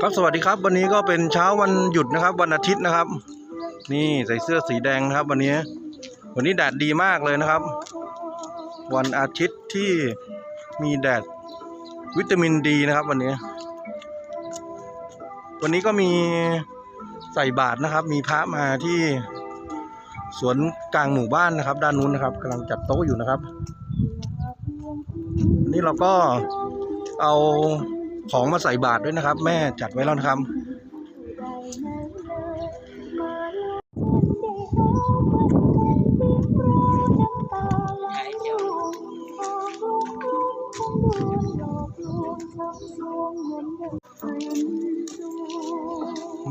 ครับสวัสดีครับ วันนี้ก็เป็นเช้าวันหยุดนะครับ วันอาทิตย์นะครับ นี่ใส่เสื้อสีแดงนะครับ วันนี้ วันนี้แดดดีมากเลยนะครับ วันอาทิตย์ที่มีแดดวิตามินดีนะครับ วันนี้ วันนี้ก็มีใส่บาตรนะครับ มีพระมาที่สวนกลางหมู่บ้านนะครับ ด้านนู้นนะครับกำลังจัดโต๊ะอยู่นะครับวันนี้เราก็เอา ของมาใส่บาตรด้วยนะครับ แม่จัดไว้แล้วนะครับ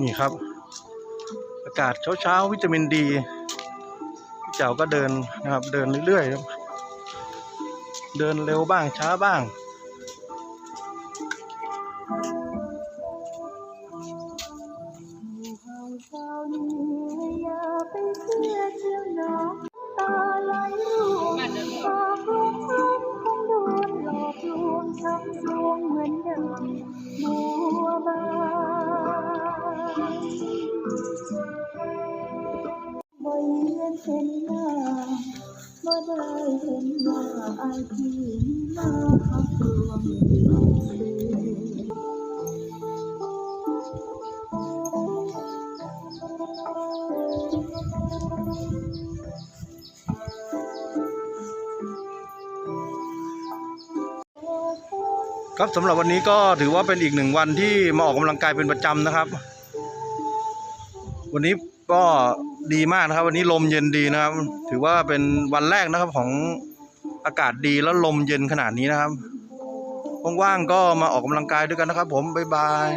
นี่ครับ อากาศเช้าๆวิตามินดีเจ้าก็เดินนะครับ เดินเรื่อยๆครับเดินเร็วบ้างช้าบ้าง บ่เห็นเห็นห ครับสำหรับวันนี้ก็ถือว่าเป็นอีกหนึ่งวันที่มาออกกำลังกายเป็นประจำนะครับ วันนี้ก็ดีมากนะครับ วันนี้ลมเย็นดีนะครับ ถือว่าเป็นวันแรกนะครับของอากาศดีแล้วลมเย็นขนาดนี้นะครับว่างๆก็มาออกกำลังกายด้วยกันนะครับ ผมบ๊ายบาย